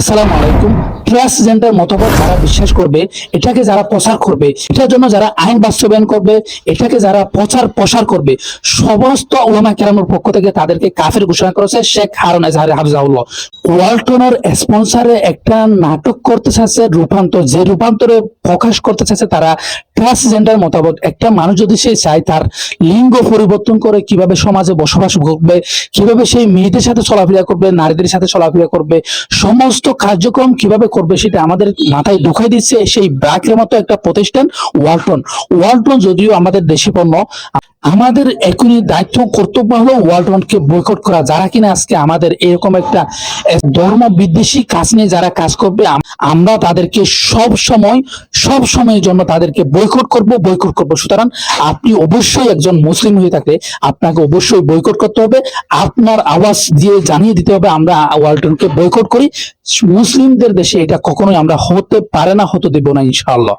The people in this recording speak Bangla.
আসসালামু আলাইকুম। ট্রান্সজেন্ডার মতবাদ যারা বিশ্বাস করবে, এটাকে যারা প্রচার করবে, এটার জন্য যারা আইন বাস্তবায়ন করবে, এটাকে যারা প্রচার প্রসার করবে, সমস্ত ওলামা কেরামের পক্ষ থেকে তাদেরকে কাফের ঘোষণা করেছে শেখ হারুন এজাহার হাফজাউল্লাহ। ওয়ালটনের স্পন্সারে একটা নাটক করতে চাচ্ছে রূপান্তর, যে রূপান্তরে প্রকাশ করতে চাচ্ছে তারা ট্রান্সজেন্ডার মতামত। একটা মানুষ যদি সে চায় তার লিঙ্গ পরিবর্তন করে কীভাবে সমাজে বসবাস করবে কীভাবে সেই মেয়েদের সাথে চলাফেরা করবে, নারীদের সাথে চলাফেরা করবে, সমস্ত কার্যক্রম কীভাবে করবে সেটা আমাদের মাথায় ঢুকাই দিচ্ছে সেই ব্র্যাকের মতো একটা প্রতিষ্ঠান ওয়ালটন। ওয়ালটন যদিও আমাদের দেশি পণ্য আমাদের এখনই দায়িত্ব কর্তব্য হলো ওয়ালটনকে বয়কট করা। যারা কিনা আজকে আমাদের এরকম একটা ধর্ম বিদ্বেষী কাজ নিয়ে যারা কাজ করবে আমরা তাদেরকে সব সময়, সব সময়ের জন্য তাদেরকে বয়কট করব বয়কট করব। সুতরাং আপনি অবশ্যই একজন মুসলিম হয়ে থাকলে আপনাকে অবশ্যই বয়কট করতে হবে। আপনার আওয়াজ দিয়ে জানিয়ে দিতে হবে, আমরা ওয়ার্ল্ড ওয়ালটনকে বয়কট করি। মুসলিমদের দেশে এটা কখনোই আমরা হতে পারে না, হতে দেব না, ইনশাআল্লাহ।